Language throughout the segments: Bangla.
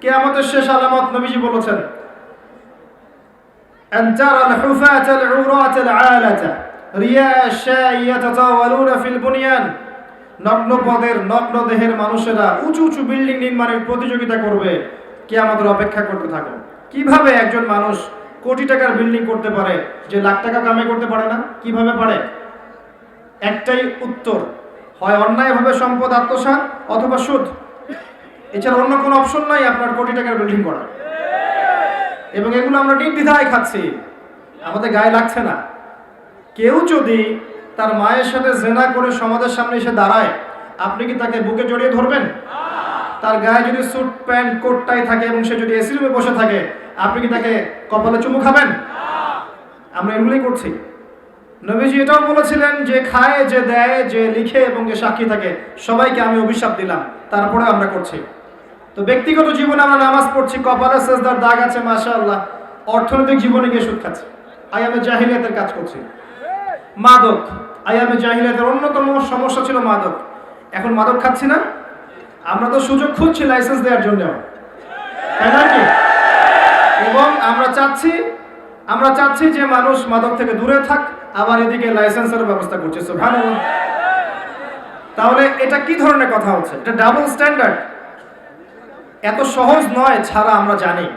কেয়ামতের শেষ আলামত নবীজি বলেছেন أن ترى الحفاة العراة العالة رياء الشاء يتطاولون في البنيان নগ্ন পদের নগ্ন দেহের মানুষেরা উঁচু উঁচু বিল্ডিং নির্মাণের প্রতিযোগিতা করবে কে আমাদের অপেক্ষা করতে থাকো কিভাবে একজন মানুষ কোটি টাকার বিল্ডিং করতে পারে যে লাখ টাকা কামাই করতে পারে না কিভাবে পারে একটাই উত্তর হয় অন্যায়ভাবে সম্পদ আত্মসাৎ অথবা সুদ এছাড়া অন্য কোনো অপশন নাই আপনার কোটি টাকার বিল্ডিং করা এবং এগুলো আমরা নির্দ্বিধায় খাচ্ছি। আমাদের গায়ে লাগছে না। কেউ যদি তার মায়ের সাথে জেনা করে সমাজের সামনে এসে দাঁড়ায়, আপনি কি তাকে বুকে জড়িয়ে ধরবেন? তার গায়ে যদি স্যুট প্যান্ট কোট টাই থাকে এবং সে যদি এসি রুমে বসে থাকে, আপনি কি তাকে কপালে চুমু খাবেন? আমরা এগুলোই করছি। নবীজি এটাও বলেছিলেন যে খায়, যে দেয়, যে লিখে এবং যে সাক্ষী থাকে, সবাইকে আমি অভিশাপ দিলাম। তারপরে আমরা করছি। তো ব্যক্তিগত জীবনে আমরা নামাজ পড়ছি, কপালে সেজদার দাগ আছে, মাশাআল্লাহ। অর্থনৈতিক জীবনে গিয়ে সুদ খাচ্ছি। আয়ামে জাহিলিয়াতের কাজ করছি। মাদক। আয়ামে জাহিলিয়াতের অন্যতম সমস্যা ছিল মাদক। এখন মাদক খাচ্ছি না। আমরা তো সুযোগ খুঁজছি লাইসেন্স দেওয়ার জন্য। এবং আমরা চাচ্ছি আমরা চাচ্ছি যে মানুষ মাদক থেকে দূরে থাক, আবার এদিকে লাইসেন্সের ব্যবস্থা করছে। তাহলে এটা কি ধরনের কথা হচ্ছে? এটা ডাবল স্ট্যান্ডার্ড এত সহজ নয় ছাড়া আমরা জানি।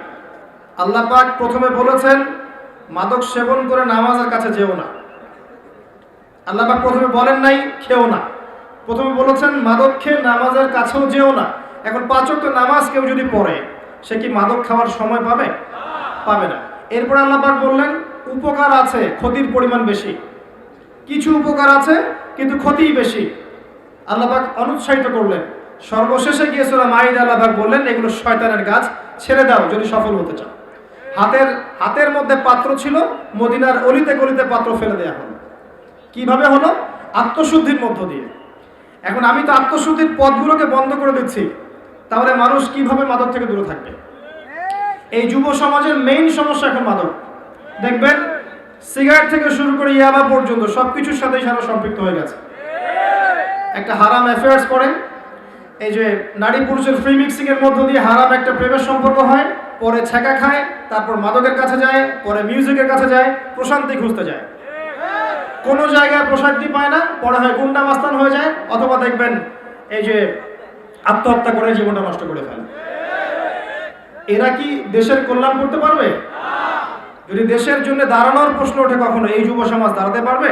আল্লাহ পাক প্রথমে বলেছেন, মাদক সেবন করে নামাজের কাছে যেও না। আল্লাহ পাক প্রথমে বলেন নাই, খেও না। প্রথমে বলেছেন, মাদক খেয়ে নামাজের কাছেও যেও না। এখন পাঁচ তো নামাজ কেউ যদি পড়ে, সে কি মাদক খাওয়ার সময় পাবে? পাবে না। এরপর আল্লাহ পাক বললেন, উপকার আছে, ক্ষতির পরিমাণ বেশি। কিছু উপকার আছে, কিন্তু ক্ষতিই বেশি। আল্লাহ পাক অনুৎসাহিত করলেন। সর্বশেষে গিয়ে সুরা মাইদ আল্লাহ বললেন, এগুলো শয়তানের গাছ, ছেড়ে দাও যদি সফল হতে চাও। হাতের হাতের মধ্যে পাত্র ছিল, মদিনার অলিতে গলিতে পাত্র ফেলে দেওয়া হলো। কীভাবে হলো? আত্মশুদ্ধির মধ্য দিয়ে। এখন আমি তো আত্মশুদ্ধির পথগুলোকে বন্ধ করে দিচ্ছি। তাহলে মানুষ কীভাবে মাদক থেকে দূরে থাকবে? এই যুব সমাজের মেইন সমস্যা এখন মাদক। দেখবেন, সিগারেট থেকে শুরু করে ইয়াবা পর্যন্ত সব কিছুর সাথেই সারা সম্পৃক্ত হয়ে গেছে। একটা হারাম অ্যাফেয়ার্স করে এই যে নারী পুরুষের ফ্রি মিক্সিং এর মধ্য দিয়ে হারাম একটা প্রেমের সম্পর্ক হয়, পরে ছেঁকা খায়, তারপর মাদকের কাছে যায়, পরে মিউজিকের কাছে যায়, প্রশান্তি খুঁজতে যায়। কোনো জায়গায় প্রশান্তি পায় না, পরে হয় গুন্ডা মাস্তান হয়ে যায়, অথবা দেখবেন এই যে আত্মহত্যা করে জীবনটা নষ্ট করে ফেলে। এরা কি দেশের কল্যাণ করতে পারবে? যদি দেশের জন্য দাঁড়ানোর প্রশ্ন ওঠে কখনো, এই যুব সমাজ দাঁড়াতে পারবে?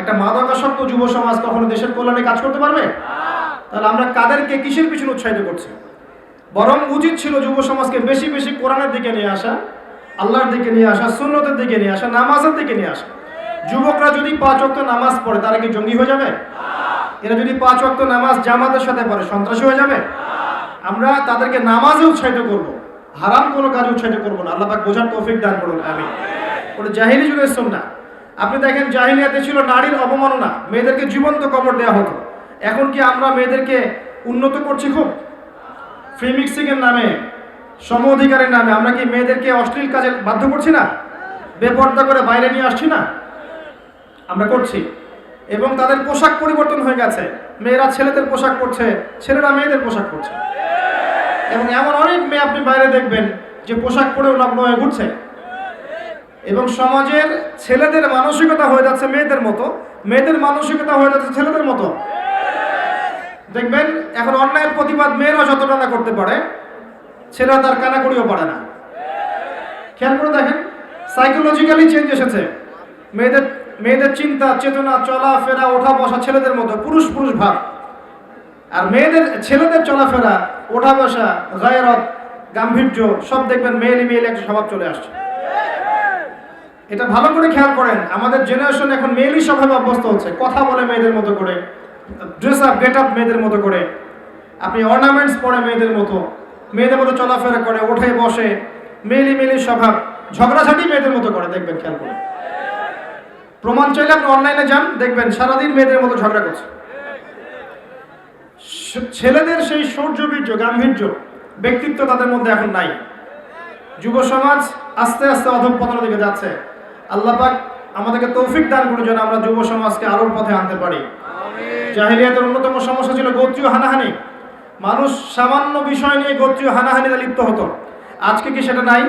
একটা মাদকাসক্ত যুব সমাজ কখনো দেশের কল্যাণে কাজ করতে পারবে? তাহলে আমরা কাদেরকে কিসের পিছনে উৎসাহিত করছি? বরং উচিত ছিল যুব সমাজকে বেশি বেশি কোরআনের দিকে নিয়ে আসা, আল্লাহর দিকে নিয়ে আসা, সুন্নতের দিকে নিয়ে আসা, নামাজের দিকে নিয়ে আসা। যুবকরা যদি পাঁচ অক্ত নামাজ পড়ে, তারা কি জঙ্গি হয়ে যাবে? এরা যদি পাঁচ অক্ত নামাজ জামাতের সাথে পড়ে, সন্ত্রাসী হয়ে যাবে? আমরা তাদেরকে নামাজে উৎসাহিত করব, হারাম কোনো কাজ উৎসাহিত করব না। আল্লাহ পাক বোঝার তৌফিক দান করুন আমি ওটা জাহিলি যুগের না। আপনি দেখেন জাহিলিয়াতে ছিল নারীর অবমাননা, মেয়েদেরকে জীবন্ত কবর দেওয়া হতো। এখন কি আমরা মেয়েদেরকে উন্নত করছি খুব? ফ্রি মিক্সিং এর নামে, সম অধিকারের নামে, আমরা কি মেয়েদেরকে অশ্লীল কাজে বাধ্য করছি না? বেপর্দা করে বাইরে নিয়ে আসছি না? আমরা করছি। এবং তাদের পোশাক পরিবর্তন হয়ে গেছে। মেয়েরা ছেলেদের পোশাক পরছে, ছেলেরা মেয়েদের পোশাক পরছে। এবং এমন অনেক মেয়ে আপনি বাইরে দেখবেন যে পোশাক পরেও নগ্ন হয়ে ঘুরছে। এবং সমাজের ছেলেদের মানসিকতা হয়ে যাচ্ছে মেয়েদের মতো। মেয়েদের মানসিকতা হয়ে যাচ্ছে ছেলেদের মতো। দেখবেন, এখন অন্যায়ের প্রতিবাদ মেয়েরা যতটা না করতে পারে, ছেলেরা তার কানাকড়িও পারে না। খেয়াল করে দেখেন সাইকোলজিক্যালি চেঞ্জ এসেছে। মেয়েদের মেয়েদের চিন্তা, চেতনা, চলাফেরা ওঠা বসা ছেলেদের মতো পুরুষ পুরুষ ভাব। আর মেয়েদের, ছেলেদের চলাফেরা ওঠা বসা গায়রত গাম্ভীর্য, সব দেখবেন মেয়েলি মেয়েলি একটা স্বভাব চলে আসছে। এটা ভালো করে খেয়াল করেন, আমাদের জেনারেশন এখন মেয়েলি স্বভাবে অভ্যস্ত হচ্ছে, কথা বলে মেয়েদের মতো করে। ড্রেস আপ গেট আপ মেয়েদের মতো করে। আপনি অর্নামেন্টস পরে মেয়েদের মতো। মেয়েদের মতো চলাফেরা করে ওঠে বসে মেলি মেলি স্বভাব। ঝগড়াঝাটি মেয়েদের মতো করে, দেখবেন খেয়াল করে। প্রমাণ চাইলে আপনি অনলাইনে যান, দেখবেন সারাদিন মেয়েদের মতো ঝগড়া করছে। ছেলেদের সেই সৌর্যবীর্য, গাম্ভীর্য, ব্যক্তিত্ব তাদের মধ্যে এখন নাই। যুব সমাজ আস্তে আস্তে অধঃপতনের দিকে যাচ্ছে। আল্লাহ পাক আমাদেরকে তৌফিক দান করে যেন আমরা যুব সমাজকে আলোর পথে আনতে পারি। জাহিলিয়াতের অন্যতম সমস্যা ছিল গোত্রীয় হানাহানি। মানুষ সামান্য বিষয় নিয়ে গোত্রীয় হানাহানিতে লিপ্ত হতো। আজকে কি সেটা নাই?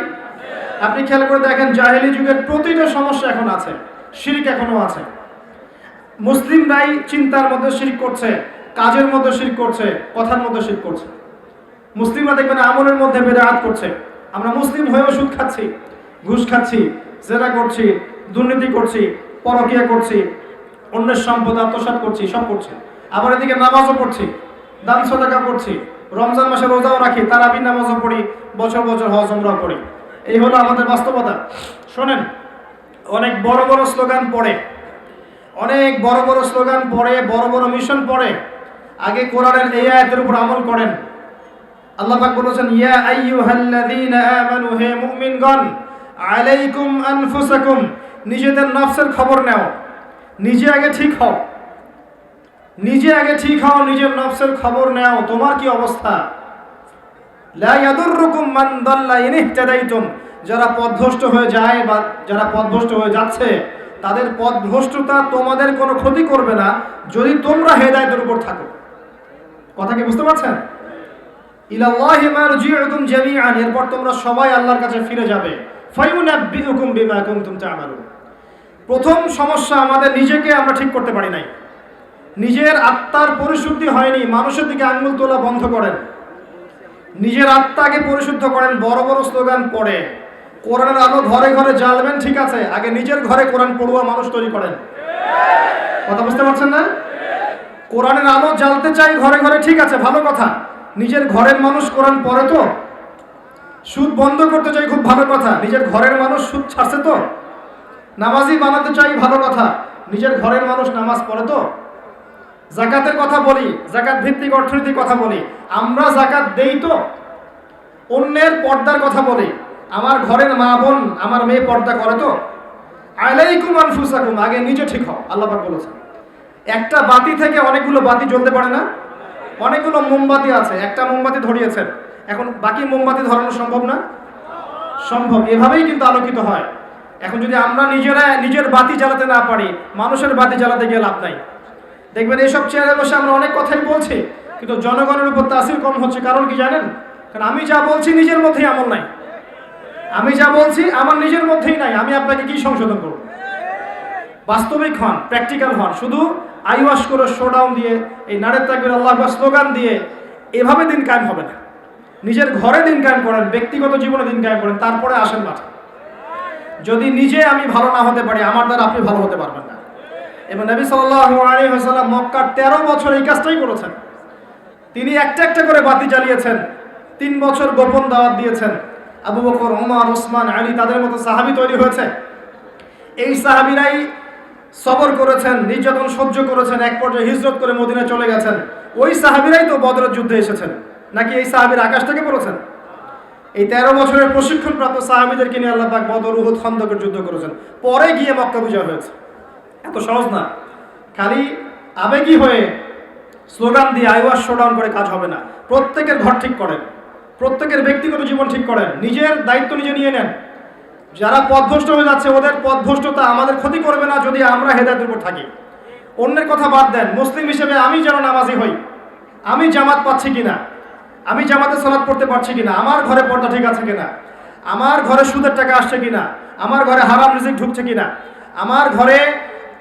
আপনি খেয়াল করে দেখেন, জাহেলি যুগের প্রতিটা সমস্যা এখন আছে। শিরিক এখনও আছে। মুসলিমরাই চিন্তার মধ্যে শিরিক করছে, কাজের মধ্যে শিরিক করছে, কথার মধ্যে শিরিক করছে। মুসলিমরা দেখবেন আমলের মধ্যে বেদাত করছে। আমরা মুসলিম হয়েও সুদ খাচ্ছি, ঘুষ খাচ্ছি, জেরা করছি, দুর্নীতি করছি, পরকিয়া করছি অন্যের সম্পদ আত্মসাৎ করছি, সব করছি। আবার এদিকে নামাজও পড়ছি, দান সদাকা করছি, রমজান মাসে রোজাও রাখি, তারাবি নামাজও পড়ি, বছর বছর হজ আমরা করি। এই হলো আমাদের বাস্তবতা। শোনেন, অনেক বড় বড় স্লোগান পড়ে, অনেক বড় বড় স্লোগান পড়ে, বড় বড় মিশন পড়ে। আগে কোরআনের এই আয়াতের উপর আমল করেন। আল্লাহ পাক বলেছেন, ইয়া আইয়ুহাল্লাযীনা আমানু, হে মুমিনগণ, আলাইকুম আনফুসাকুম, নিজেদের নফসের খবর নাও। নিজে আগে ঠিক হও। নিজে আগে ঠিক হও, নিজের নফসের খবর নাও। তোমার কি অবস্থা? যারা পথভ্রষ্ট হয়ে যায় বা যারা পথভ্রষ্ট হয়ে যাচ্ছে, তাদের পথভ্রষ্টতা তোমাদের কোনো ক্ষতি করবে না যদি তোমরা হেদায়তের উপর থাকো। কথা কি বুঝতে পারছেন? এরপর তোমরা সবাই আল্লাহর কাছে ফিরে যাবে। ফায়ুনাব্বিউকুম বিমা কুনতুম তা'মালুন। প্রথম সমস্যা আমাদের নিজেকে আমরা ঠিক করতে পারি নাই। নিজের আত্মার পরিশুদ্ধি হয়নি, মানুষের দিকে আঙ্গুল তোলা বন্ধ করেন। নিজের আত্মাকে পরিশুদ্ধ করেন, বড় বড় স্লোগান পড়ে। কোরআনের আলো ঘরে ঘরে জ্বালবেন, ঠিক আছে, আগে নিজের ঘরে কোরআন পড়ুয়া মানুষ তৈরি করেন। কথা বুঝতে পারছেন না? কোরআনের আলো জ্বালতে চাই ঘরে ঘরে, ঠিক আছে, ভালো কথা। নিজের ঘরের মানুষ কোরআন পড়ে তো? সুদ বন্ধ করতে চাই খুব ভালো কথা। নিজের ঘরের মানুষ সুদ ছাড়ছে তো? নামাজি বানাতে চাই ভালো কথা। নিজের ঘরের মানুষ নামাজ পড়ে তো? জাকাতের কথা বলি, জাকাত ভিত্তিক অর্থনীতির কথা বলি। আমরা জাকাত দেই তো? অন্যের পর্দার কথা বলি। আমার ঘরের মা বোন, আমার মেয়ে পর্দা করে তো? আলাইকুম আনফুসাকুম, আগে নিজে ঠিক হও, আল্লাহ বলেছেন। একটা বাতি থেকে অনেকগুলো বাতি জ্বলতে পারে না? অনেকগুলো মোমবাতি আছে, একটা মোমবাতি ধরিয়েছেন। এখন বাকি মোমবাতি ধরানো সম্ভব না? সম্ভব, এভাবেই কিন্তু আলোকিত হয়। এখন যদি আমরা নিজেরা, নিজের বাতি জ্বালাতে না পারি, মানুষের বাতি জ্বালাতে গিয়ে লাভ নাই। দেখবেন এইসব চেয়ারে বসে আমরা অনেক কথাই বলছি, কিন্তু জনগণের উপর তাসির কম হচ্ছে। কারণ কি জানেন? কারণ আমি যা বলছি নিজের মধ্যেই আমল নাই। আমি যা বলছি আমার নিজের মধ্যেই নাই। আমি আপনাকে কি সংশোধন করব? বাস্তবিক হন, প্র্যাকটিক্যাল হন। শুধু আইওয়াশ করে শোডাউন দিয়ে, এই নারের তাকবির, আল্লাহ স্লোগান দিয়ে এভাবে দিন কায়েম হবে না। নিজের ঘরে দিন কায়েম করেন, ব্যক্তিগত জীবনে দিন কায়েম করেন, তারপরে আসেন মাঠে। যদি নিজে আমি ভালো না হতে পারি, আমার দ্বারা আপনি ভালো হতে পারবেন না। এবং নবী ওয়াসাল্লাম মক্কার তেরো বছর এই কাজটাই করেছেন। তিনি একটা একটা করে বাতি জ্বালিয়েছেন, তিন বছর গোপন দাওয়াত দিয়েছেন। আবু বকর ওমর ওসমান আলী তাদের মতো সাহাবি তৈরি হয়েছে। এই সাহাবিরাই সবর করেছেন, নির্যাতন সহ্য করেছেন, এক পর্যায়ে হিজরত করে মদিনায় চলে গেছেন। ওই সাহাবিরাই তো বদরের যুদ্ধে এসেছেন। নাকি এই সাহাবির আকাশ থেকে পড়েছেন? এই তেরো বছরের প্রশিক্ষণপ্রাপ্ত সাহাবিদেরকে নিয়ে আল্লাহ পাক বদর উহুদ খন্দকের যুদ্ধ করেছেন। পরে গিয়ে মক্কা বিজয় হয়েছে। এত সহজ না। খালি আবেগী হয়ে স্লোগান দিয়ে আইওয়াস শোডাউন করে কাজ হবে না। প্রত্যেকের ঘর ঠিক করেন। প্রত্যেকের ব্যক্তিগত জীবন ঠিক করেন। নিজের দায়িত্ব নিজে নিয়ে নেন। যারা পথভ্রষ্ট হয়ে যাচ্ছে, ওদের পথভ্রষ্টতা আমাদের ক্ষতি করবে না যদি আমরা হেদায়তের উপর থাকি। অন্যের কথা বাদ দেন। মুসলিম হিসেবে আমি যেন নামাজি হই। আমি জামাত পাচ্ছি কিনা? আমি জামাতে সলাৎ পড়তে পারছি কিনা? আমার ঘরে পর্দা ঠিক আছে কিনা? আমার ঘরে সুদের টাকা আসছে কিনা? আমার ঘরে হারাম রিজিক ঢুকছে কিনা? আমার ঘরে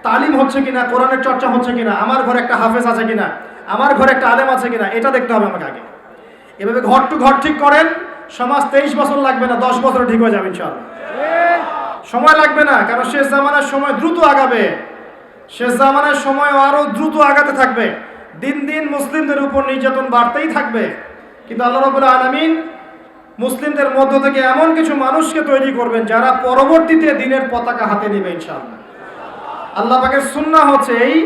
তালিম হচ্ছে কিনা? কোরআনের চর্চা হচ্ছে কিনা? আমার ঘরে একটা হাফেজ আছে কিনা? আমার ঘরে একটা আলেম আছে কিনা? এটা দেখতে হবে আমাকে আগে। এভাবে ঘর টু ঘর ঠিক করেন, সমাজ তেইশ বছর লাগবে না, দশ বছর ঠিক হয়ে যাবে ইনশাআল্লাহ। সময় লাগবে না, কারণ শেষ জামানার সময় দ্রুত আগাবে। শেষ জামানার সময় আরও দ্রুত আগাতে থাকবে। দিন দিন মুসলিমদের উপর নির্যাতন বাড়তেই থাকবে। কিন্তু আল্লাহ রবুল্লা আলমিন মুসলিমদের মধ্য থেকে এমন কিছু মানুষকে তৈরি করবেন যারা পরবর্তীতে দিনের পতাকা হাতে নেবে, ইনশাআল্লাহ। আল্লাহ পাকের সুন্না হচ্ছে এই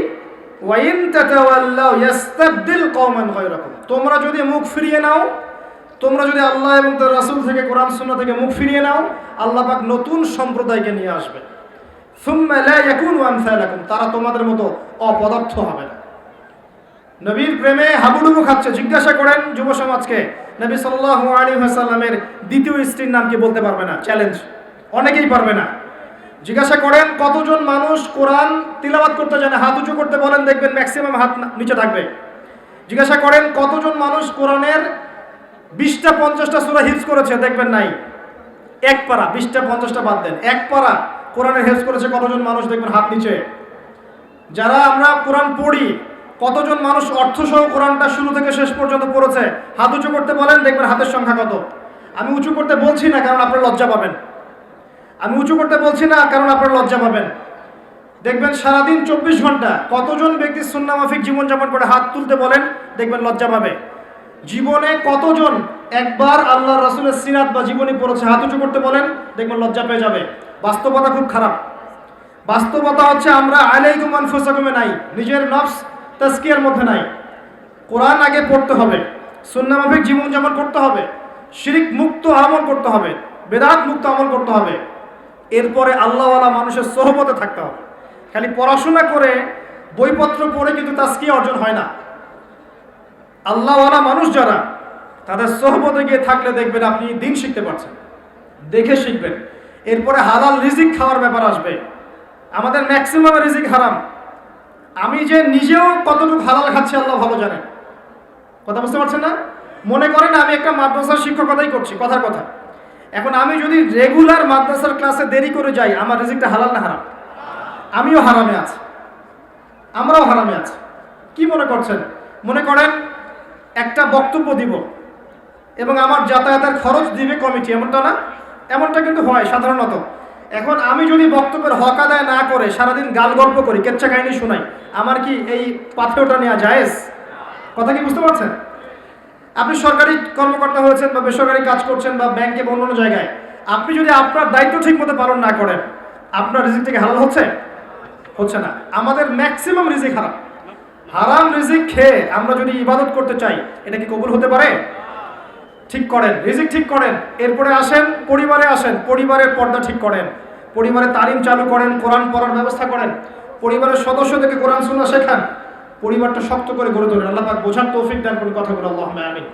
তোমরা যদি মুখ ফিরিয়ে নাও, তোমরা যদি আল্লাহ এবং তার রাসূল থেকে কোরআন সুন্নাহ থেকে মুখ ফিরিয়ে নাও, আল্লাহ পাক নতুন সম্প্রদায়কে নিয়ে আসবে। তারা তোমাদের মতো অপদার্থ হবে না। নবীর প্রেমে হাবুডুবু খাচ্ছে। জিজ্ঞাসা করেন যুব সমাজকে, নবী সাল্লাল্লাহু আলাইহি ওয়াসাল্লামের দ্বিতীয় স্ত্রীর নাম কি বলতে পারবে না? চ্যালেঞ্জ অনেকেই পারবে না। জিজ্ঞাসা করেন, কতজন মানুষ কোরআন তিলাবাত করতে জানে? হাত উঁচু করতে বলেন, দেখবেন ম্যাক্সিমাম হাত নিচে থাকবে। জিজ্ঞাসা করেন, কতজন মানুষ কোরআনের বিশটা পঞ্চাশটা সুরা হিফজ করেছে? দেখবেন নাই। এক পারা, বিশটা পঞ্চাশটা বাদ দেন। এক পারা, কোরআনের হেফজ করেছে কতজন মানুষ? দেখবেন হাত নিচে। যারা আমরা কোরআন পড়ি কতজন মানুষ অর্থ সহ কোরআনটা শুরু থেকে শেষ পর্যন্ত পড়েছে? হাত উঁচু করতে বলেন, দেখবেন হাতের সংখ্যা কত। আমি উঁচু করতে বলছি না, কারণ আপনারা লজ্জা পাবেন। আমি উঁচু করতে বলছি না, কারণ আপনারা লজ্জা পাবেন। দেখবেন সারাদিন চব্বিশ ঘণ্টা কতজন ব্যক্তি সুন্নামাফিক জীবনযাপন করে হাত তুলতে বলেন, দেখবেন লজ্জা পাবে। জীবনে কতজন একবার আল্লাহ রাসুলের সিরাত বা জীবনী পড়েছে, হাত উঁচু করতে বলেন, দেখবেন লজ্জা পেয়ে যাবে। বাস্তবতা খুব খারাপ। বাস্তবতা হচ্ছে আমরা আলাইকুম আনফুসাকুমে নাই, নিজের নফস তাস্কিয়ার মধ্যে নাই। কোরআন আগে পড়তে হবে সুন্নামাফিক জীবনযাপন করতে হবে, শিরিক মুক্ত আমল করতে হবে, বেদাত মুক্ত আমল করতে হবে। এরপরে আল্লাহওয়ালা মানুষের সহবতে থাকতে হবে। খালি পড়াশোনা করে বইপত্র পড়ে কিন্তু তাস্কিয়া অর্জন হয় না। আল্লাহওয়ালা মানুষ যারা, তাদের সহবতে গিয়ে থাকলে দেখবেন আপনি দিন শিখতে পারছেন, দেখে শিখবেন। এরপরে হালাল রিজিক খাওয়ার ব্যাপার আসবে। আমাদের ম্যাক্সিমাম রিজিক হারাম। আমি যে নিজেও কতটুকু হালাল খাচ্ছি আল্লাহ ভালো জানেন কথা বুঝতে পারছেন না? মনে করেন আমি একটা মাদ্রাসার শিক্ষকতাই করছি, কথার কথা। এখন আমি যদি রেগুলার মাদ্রাসার ক্লাসে দেরি করে যাই, আমার রিজিকটা হালাল না হারাম? আমিও হারামে আছি। আমরাও হারামে আছি। কি মনে করছেন? মনে করেন একটা বক্তব্য দিব এবং আমার যাতায়াতের খরচ দিবে কমিটি, এমনটা না? এমনটা কিন্তু হয় সাধারণত। এখন আমি যদি বক্তব্যের হক আদায় না করে সারাদিন গাল গল্প করি, কেচ্ছা কাহিনী শোনাই, আমার কি এই পাথেওটা নেওয়া জায়েজ? কথা কি বুঝতে পারছেন? আপনি সরকারি কর্মকর্তা হয়েছেন বা বেসরকারি কাজ করছেন বা ব্যাংকে বা অন্য জায়গায়, আপনি যদি আপনার দায়িত্ব ঠিক মতো পালন না করেন, আপনার রিজিক থেকে হালাল হচ্ছে? হচ্ছে না। আমাদের ম্যাক্সিমাম রিজিক হারাম। হারাম রিজিক খেয়ে আমরা যদি ইবাদত করতে চাই, এটা কি কবুল হতে পারে? ঠিক করেন, রিজিক ঠিক করেন। এরপরে আসেন, পরিবারে আসেন, পরিবারের পর্দা ঠিক করেন। পরিবারে তালিম চালু করেন, কোরআন পড়ার ব্যবস্থা করেন। পরিবারের সদস্যদেরকে কোরআন শোনা শেখান। পরিবারটা শক্ত করে গড়ে তোলেন। আল্লাহ বোঝার তৌফিক দান করুন কথাগুলো। আল্লাহ আমি